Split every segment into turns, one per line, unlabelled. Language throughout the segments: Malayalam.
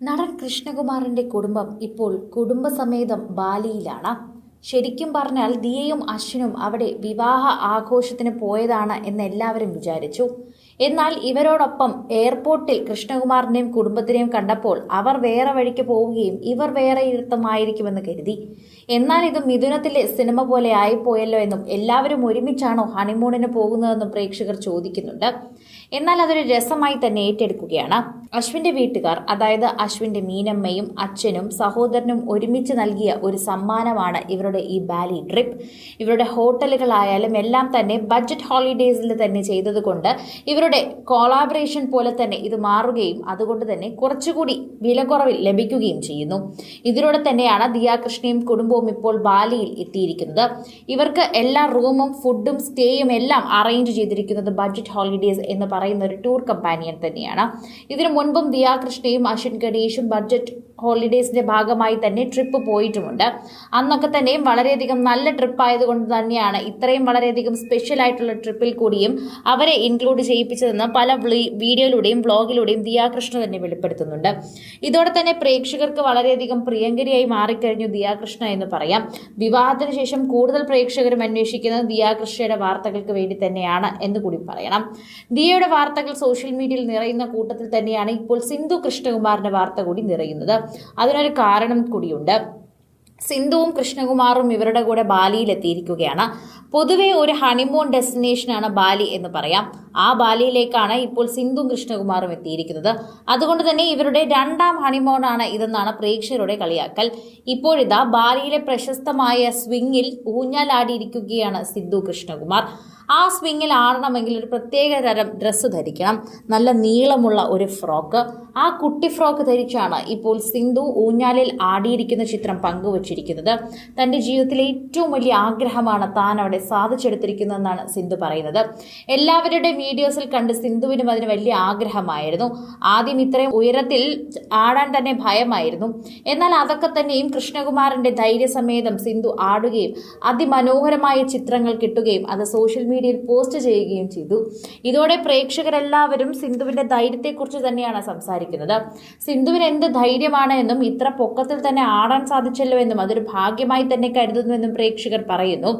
നടൻ കൃഷ്ണകുമാറിന്റെ കുടുംബം ഇപ്പോൾ കുടുംബസമേതം ബാലിയിലാണ്. ശരിക്കും പറഞ്ഞാൽ ദിയയും അശ്വിനും അവിടെ വിവാഹ ആഘോഷത്തിന് പോയതാണ് എന്ന് എല്ലാവരും വിചാരിച്ചു. എന്നാൽ ഇവരോടൊപ്പം എയർപോർട്ടിൽ കൃഷ്ണകുമാറിനെയും കുടുംബത്തിനെയും കണ്ടപ്പോൾ അവർ വേറെ വഴിക്ക് പോവുകയും ഇവർ വേറെ ഇരുത്തമായിരിക്കുമെന്ന് കരുതി. എന്നാൽ ഇത് മിഥുനത്തിലെ സിനിമ പോലെ ആയിപ്പോയല്ലോ എന്നും എല്ലാവരും ഒരുമിച്ചാണോ ഹണിമൂണിന് പോകുന്നതെന്നും പ്രേക്ഷകർ ചോദിക്കുന്നുണ്ട്. എന്നാൽ അതൊരു രസമായി തന്നെ ഏറ്റെടുക്കുകയാണ്. അശ്വിന്റെ വീട്ടുകാർ അതായത് അശ്വിന്റെ മീനമ്മയും അച്ഛനും സഹോദരനും ഒരുമിച്ച് നൽകിയ ഒരു സമ്മാനമാണ് ഇവരുടെ ഈ ബാലി ട്രിപ്പ്. ഇവരുടെ ഹോട്ടലുകളായാലും എല്ലാം തന്നെ ബഡ്ജറ്റ് ഹോളിഡേയ്സിൽ തന്നെ ചെയ്തതുകൊണ്ട് ഇവരുടെ കോളാബറേഷൻ പോലെ തന്നെ ഇത് മാറുകയും അതുകൊണ്ട് തന്നെ കുറച്ചുകൂടി വിലക്കുറവിൽ ലഭിക്കുകയും ചെയ്യുന്നു. ഇതിലൂടെ തന്നെയാണ് ദിയാകൃഷ്ണയും കുടുംബവും ഇപ്പോൾ ബാലിയിൽ എത്തിയിരിക്കുന്നത്. ഇവർക്ക് എല്ലാ റൂമും ഫുഡും സ്റ്റേയും എല്ലാം അറേഞ്ച് ചെയ്തിരിക്കുന്നത് ബഡ്ജറ്റ് ഹോളിഡേസ് എന്ന് പറയുന്ന ഒരു ടൂർ കമ്പാനിയൻ തന്നെയാണ്. ഇതിനു മുൻപും ദിയാകൃഷ്ണയും അശ്വിൻ ഗണേഷും ബഡ്ജറ്റ് ഹോളിഡേയ്സിന്റെ ഭാഗമായി തന്നെ ട്രിപ്പ് പോയിട്ടുമുണ്ട്. അന്നൊക്കെ തന്നെയും വളരെയധികം നല്ല ട്രിപ്പ് ആയതുകൊണ്ട് തന്നെയാണ് ഇത്രയും വളരെയധികം സ്പെഷ്യൽ ആയിട്ടുള്ള ട്രിപ്പിൽ കൂടിയും അവരെ ഇൻക്ലൂഡ് ചെയ്യിപ്പിച്ചതെന്ന് പല വീഡിയോയിലൂടെയും വ്ളോഗിലൂടെയും ദിയാകൃഷ്ണ തന്നെ വെളിപ്പെടുത്തുന്നുണ്ട്. ഇതോടെ തന്നെ പ്രേക്ഷകർക്ക് വളരെയധികം പ്രിയങ്കരിയായി മാറിക്കഴിഞ്ഞു ദിയാകൃഷ്ണ എന്ന് പറയാം. വിവാഹത്തിന് ശേഷം കൂടുതൽ പ്രേക്ഷകരും അന്വേഷിക്കുന്നത് ദിയാകൃഷ്ണയുടെ വാർത്തകൾക്ക് വേണ്ടി തന്നെയാണ് എന്ന് കൂടി പറയണം. ദിയയുടെ വാർത്തകൾ സോഷ്യൽ മീഡിയയിൽ നിറയുന്ന കൂട്ടത്തിൽ തന്നെയാണ് ഇപ്പോൾ സിന്ധു കൃഷ്ണകുമാറിന്റെ വാർത്ത കൂടി നിറയുന്നത്. അതിനൊരു കാരണം കൂടിയുണ്ട്. സിന്ധുവും കൃഷ്ണകുമാറും ഇവരുടെ കൂടെ ബാലിയിലെത്തിയിരിക്കുകയാണ്. പൊതുവെ ഒരു ഹണിമൂൺ ഡെസ്റ്റിനേഷനാണ് ബാലി എന്ന് പറയാം. ആ ബാലിയിലേക്കാണ് ഇപ്പോൾ സിന്ധുവും കൃഷ്ണകുമാറും എത്തിയിരിക്കുന്നത്. അതുകൊണ്ട് തന്നെ ഇവരുടെ രണ്ടാം ഹണിമൂണാണ് ഇതെന്നാണ് പ്രേക്ഷകരുടെ കളിയാക്കൽ. ഇപ്പോഴിതാ ബാലിയിലെ പ്രശസ്തമായ സ്വിങ്ങിൽ ഊഞ്ഞാലാടിയിരിക്കുകയാണ് സിന്ധു കൃഷ്ണകുമാർ. ആ സ്വിങ്ങിൽ ആടണമെങ്കിൽ ഒരു പ്രത്യേക തരം ഡ്രസ്സ് ധരിക്കണം. നല്ല നീളമുള്ള ഒരു ഫ്രോക്ക് ആ കുട്ടി ഫ്രോക്ക് ധരിച്ചാണ് ഇപ്പോൾ സിന്ധു ഊഞ്ഞാലിൽ ആടിയിരിക്കുന്ന ചിത്രം പങ്കുവച്ചിരിക്കുന്നത്. തന്റെ ജീവിതത്തിലെ ഏറ്റവും വലിയ ആഗ്രഹമാണ് താൻ അവിടെ സാധിച്ചെടുത്തിരിക്കുന്നതെന്നാണ് സിന്ധു പറയുന്നത്. എല്ലാവരുടെ വീഡിയോസിൽ കണ്ട് സിന്ധുവിനും അതിന് വലിയ ആഗ്രഹമായിരുന്നു. ആദ്യം ഇത്രയും ഉയരത്തിൽ ആടാൻ തന്നെ ഭയമായിരുന്നു. എന്നാൽ അതൊക്കെ തന്നെയും കൃഷ്ണകുമാറിന്റെ ധൈര്യസമേതം സിന്ധു ആടുകയും അതിമനോഹരമായ ചിത്രങ്ങൾ കിട്ടുകയും അത് സോഷ്യൽ മീഡിയയിൽ പോസ്റ്റ് ചെയ്യുകയും ചെയ്തു. ഇതോടെ പ്രേക്ഷകരെല്ലാവരും സിന്ധുവിന്റെ ധൈര്യത്തെക്കുറിച്ച് തന്നെയാണ് സംസാരിക്കുന്നത്. സിന്ധുവിന് എന്ത് ധൈര്യമാണ് എന്നും ഇത്ര പൊക്കത്തിൽ തന്നെ ആടാൻ സാധിച്ചല്ലോ എന്നും അതൊരു ഭാഗ്യമായി തന്നെ കരുതുന്നുവെന്നും പ്രേക്ഷകർ പറയുന്നു.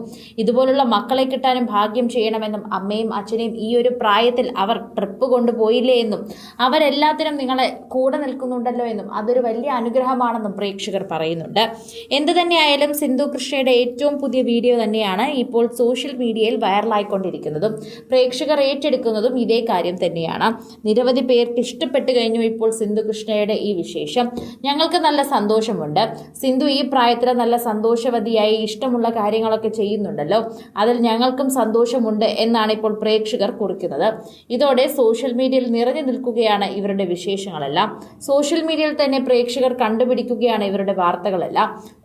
ഇതുപോലുള്ള മക്കളെ കിട്ടാനും ഭാഗ്യം ചെയ്യണമെന്നും അമ്മയും അച്ഛനെയും ഈ ഒരു പ്രായത്തിൽ അവർ ട്രിപ്പ് കൊണ്ടുപോയില്ലേ എന്നും അവരെല്ലാത്തിനും നിങ്ങളെ കൂടെ നിൽക്കുന്നുണ്ടല്ലോ എന്നും അതൊരു വലിയ അനുഗ്രഹമാണെന്നും പ്രേക്ഷകർ പറയുന്നുണ്ട്. എന്ത് തന്നെയായാലും സിന്ധു കൃഷ്ണയുടെ ഏറ്റവും പുതിയ വീഡിയോ തന്നെയാണ്. ഇപ്പോൾ സോഷ്യൽ മീഡിയയിൽ വൈറലായിക്കൊണ്ടിരിക്കുന്നതും പ്രേക്ഷകർ ഏറ്റെടുക്കുന്നതും ഇതേ കാര്യം തന്നെയാണ്. നിരവധി പേർക്ക് ഇഷ്ടപ്പെട്ടു കഴിഞ്ഞു ഇപ്പോൾ സിന്ധു കൃഷ്ണയുടെ ഈ വിശേഷം. ഞങ്ങൾക്ക് നല്ല സന്തോഷമുണ്ട്. സിന്ധു ഈ പ്രായത്തിൽ നല്ല സന്തോഷവതിയായി ഇഷ്ടമുള്ള കാര്യങ്ങളൊക്കെ ചെയ്യുന്നുണ്ടല്ലോ. അതിൽ ഞങ്ങൾക്കും സന്തോഷമുണ്ട് എന്നാണ് ഇപ്പോൾ പ്രേക്ഷകർ കുറിക്കുന്നത്. ഇതോടെ സോഷ്യൽ മീഡിയയിൽ നിറഞ്ഞു നിൽക്കുകയാണ് ഇവരുടെ വിശേഷങ്ങളെല്ലാം. സോഷ്യൽ മീഡിയയിൽ തന്നെ പ്രേക്ഷകർ കണ്ടുപിടിക്കുകയാണ് ഇവരുടെ വാർത്തകളെല്ലാം.